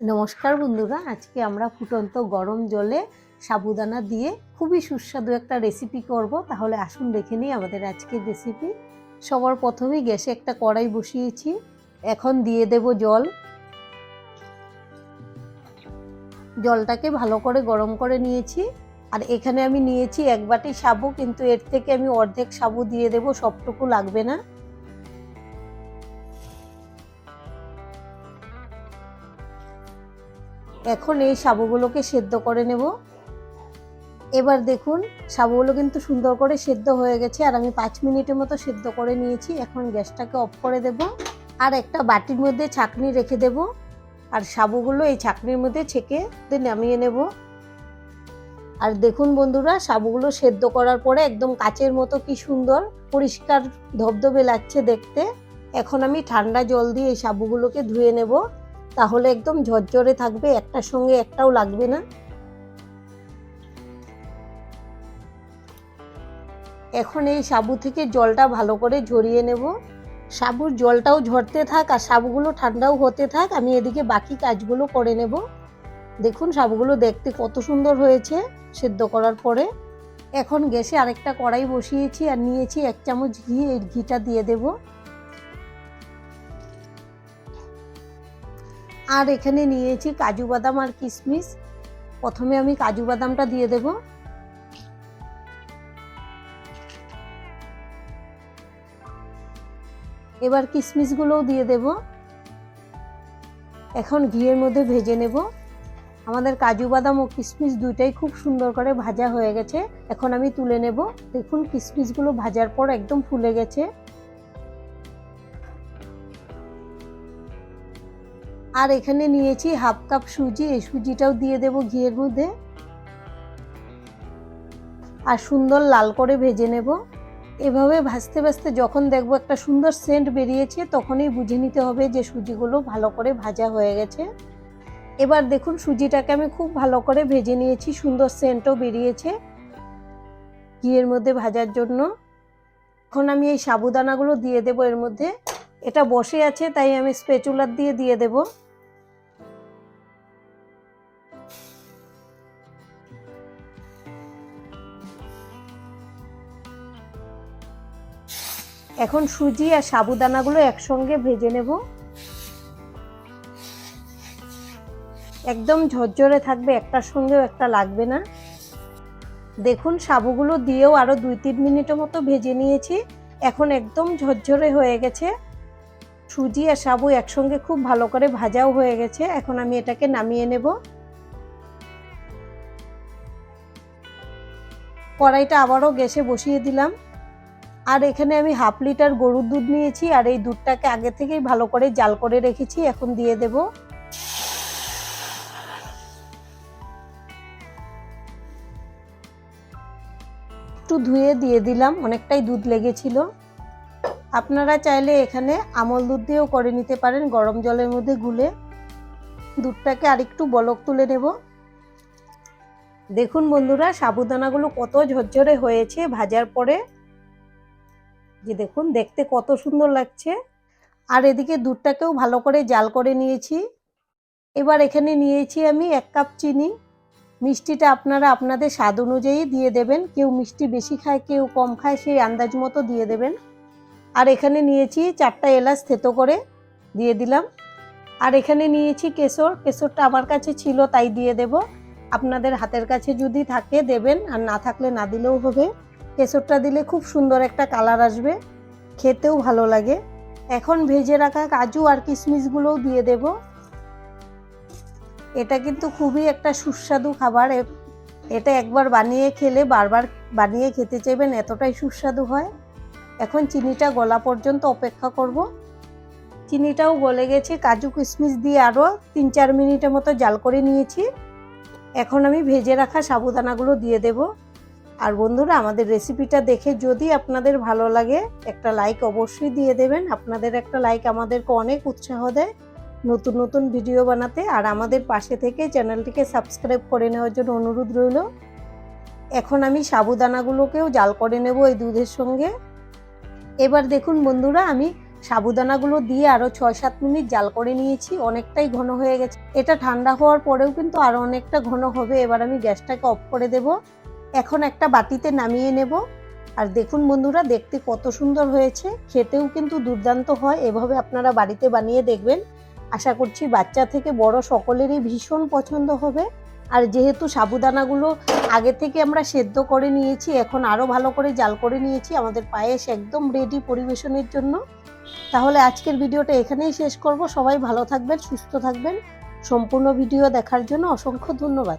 নমস্কার বন্ধুরা, আজকে আমরা ফুটন্ত গরম জলে সাবুদানা দিয়ে খুবই সুস্বাদু একটা রেসিপি করব। তাহলে আসুন দেখে নিই আমাদের আজকের রেসিপি সবার প্রথমেই গ্যাসে একটা কড়াই বসিয়েছি। এখন দিয়ে দেব জল। জলটাকে ভালো করে গরম করে নিয়েছি। আর এখানে আমি নিয়েছি এক বাটি সাবু, কিন্তু এর থেকে আমি অর্ধেক সাবু দিয়ে দেব, সবটুকু লাগবে না। এখন এই সাবুগুলোকে সেদ্ধ করে নেব। এবার দেখুন সাবুগুলো কিন্তু সুন্দর করে সেদ্ধ হয়ে গেছে আর আমি পাঁচ মিনিটের মতো সেদ্ধ করে নিয়েছি। এখন গ্যাসটাকে অফ করে দেব আর একটা বাটির মধ্যে ছাকনি রেখে দেব আর সাবুগুলো এই ছাকনির মধ্যে ছেঁকে নামিয়ে নেব। আর দেখুন বন্ধুরা সাবুগুলো সেদ্ধ করার পরে একদম কাচের মতো কি সুন্দর পরিষ্কার ধবধবে লাগছে দেখতে। এখন আমি ঠান্ডা জল দিয়ে এই সাবুগুলোকে ধুয়ে নেব। তাহলে একদম ঝরঝরে থাকবে, একটার সঙ্গে একটাও লাগবে না। এখন এই সাবু থেকে জলটা ভালো করে ঝরিয়ে নেব। সাবুর জলটাও ঝরতে থাক আর সাবুগুলো ঠান্ডাও হতে থাক, আমি এদিকে বাকি কাজগুলো করে নেব। দেখুন সাবুগুলো দেখতে কত সুন্দর হয়েছে সেদ্ধ করার পরে। এখন গ্যাসে আরেকটা কড়াই বসিয়েছি আর নিয়েছি এক চামচ ঘি এই ঘিটা দিয়ে দেবো। আর এখানে নিয়েছি কাজু বাদাম আর কিশমিশ। প্রথমে আমি কাজু বাদামটা দিয়ে দেব। এবার কিশমিশগুলোও দিয়ে দেব। এখন ঘিয়ের মধ্যে ভেজে নেব। আমাদের কাজু বাদাম ও কিশমিশ দুইটাই খুব সুন্দর করে ভাজা হয়ে গেছে। এখন আমি তুলে নেব। দেখুন, কিশমিশগুলো ভাজার পর একদম ফুলে গেছে। আর এখানে নিয়েছি হাফ কাপ সুজি, এই সুজিটাও দিয়ে দেব ঘিয়ের মধ্যে। আর সুন্দর লাল করে ভেজে নেব। এভাবে ভাজতে ভাজতে যখন দেখব একটা সুন্দর সেন্ট বেরিয়েছে, তখনই বুঝে নিতে হবে যে সুজিগুলো ভালো করে ভাজা হয়ে গেছে। এবার দেখুন সুজিটাকে আমি খুব ভালো করে ভেজে নিয়েছি, সুন্দর সেন্টও বেরিয়েছে ঘিয়ের মধ্যে ভাজার জন্য। এখন আমি এই সাবুদানাগুলো দিয়ে দেবো এর মধ্যে। এটা বসে আছে, তাই আমি স্পেচুলার দিয়ে দিয়ে দেব। এখন সুজি আর সাবুদানাগুলো একসঙ্গে ভেজে নেব। একদম ঝরঝরে থাকবে, একটার সঙ্গেও একটা লাগবে না। দেখুন, সাবুগুলো দিয়েও আরও দুই তিন মিনিটের মতো ভেজে নিয়েছি। এখন একদম ঝরঝরে হয়ে গেছে। সুজি আর সাবু একসঙ্গে খুব ভালো করে ভাজাও হয়ে গেছে। এখন আমি এটাকে নামিয়ে নেব। কড়াইটা আবারও গ্যাসে বসিয়ে দিলাম। আর এখানে আমি হাফ লিটার গরুর দুধ নিয়েছি আর এই দুধটাকে আগে থেকেই ভালো করে জাল করে রেখেছি, এখন দিয়ে দেব। একটু ধুয়ে দিয়ে দিলাম, অনেকটাই দুধ লেগেছিল। আপনারা চাইলে এখানে আমল দুধ দিয়েও করে নিতে পারেন, গরম জলের মধ্যে গুলে। দুধটাকে আরেকটু বলক তুলে নেব। দেখুন বন্ধুরা, সাবুদানাগুলো কত ঝরঝরে হয়েছে ভাজার পরে। যে দেখুন, দেখতে কত সুন্দর লাগছে। আর এদিকে দুধটাকেও ভালো করে জাল করে নিয়েছি। এবার এখানে নিয়েছি আমি এক কাপ চিনি। মিষ্টিটা আপনারা আপনাদের স্বাদ অনুযায়ী দিয়ে দেবেন। কেউ মিষ্টি বেশি খায়, কেউ কম খায়, সেই আন্দাজ মতো দিয়ে দেবেন। আর এখানে নিয়েছি চারটা এলাচ থেতো করে দিয়ে দিলাম। আর এখানে নিয়েছি কেশর, কেশরটা আমার কাছে ছিল, তাই দিয়ে দেব। আপনাদের হাতের কাছে যদি থাকে দেবেন, আর না থাকলে না দিলেও হবে। কেশরটা দিলে খুব সুন্দর একটা কালার আসবে, খেতেও ভালো লাগে। এখন ভেজে রাখা কাজু আর কিশমিশগুলোও দিয়ে দেব। এটা কিন্তু খুবই একটা সুস্বাদু খাবার। এটা একবার বানিয়ে খেলে বারবার বানিয়ে খেতে চাইবেন, এতটাই সুস্বাদু হয়। এখন চিনিটা গলা পর্যন্ত অপেক্ষা করব। চিনিটাও গলে গেছে, কাজু কিশমিশ দিয়ে আরও তিন চার মিনিটের মতো জাল করে নিয়েছি। এখন আমি ভেজে রাখা সাবুদানাগুলো দিয়ে দেব। আর বন্ধুরা, আমাদের রেসিপিটা দেখে যদি আপনাদের ভালো লাগে, একটা লাইক অবশ্যই দিয়ে দেবেন। আপনাদের একটা লাইক আমাদেরকে অনেক উৎসাহ দেয় নতুন নতুন ভিডিও বানাতে। আর আমাদের পাশে থেকে চ্যানেলটিকে সাবস্ক্রাইব করে নেওয়ার জন্য অনুরোধ রইল। এখন আমি সাবুদানাগুলোকেও জাল করে নেব এই দুধের সঙ্গে। এবার দেখুন বন্ধুরা, আমি সাবুদানাগুলো দিয়ে আরও ছয় সাত মিনিট জাল করে নিয়েছি, অনেকটাই ঘন হয়ে গেছে। এটা ঠান্ডা হওয়ার পরেও কিন্তু আরও অনেকটা ঘন হবে, এবার আমি গ্যাসটাকে অফ করে দেব। এখন একটা বাটিতে নামিয়ে নেব। আর দেখুন বন্ধুরা, দেখতে কত সুন্দর হয়েছে, খেতেও কিন্তু দুর্দান্ত হয়, এভাবে আপনারা বাড়িতে বানিয়ে দেখবেন। আশা করছি বাচ্চা থেকে বড় সকলেরই ভীষণ পছন্দ হবে। আর যেহেতু সাবুদানাগুলো আগে থেকে আমরা সেদ্ধ করে নিয়েছি, এখন আরও ভালো করে জাল করে নিয়েছি, আমাদের পায়েস একদম রেডি পরিবেশনের জন্য। তাহলে আজকের ভিডিওটা এখানেই শেষ করব। সবাই ভালো থাকবেন, সুস্থ থাকবেন। সম্পূর্ণ ভিডিও দেখার জন্য অসংখ্য ধন্যবাদ।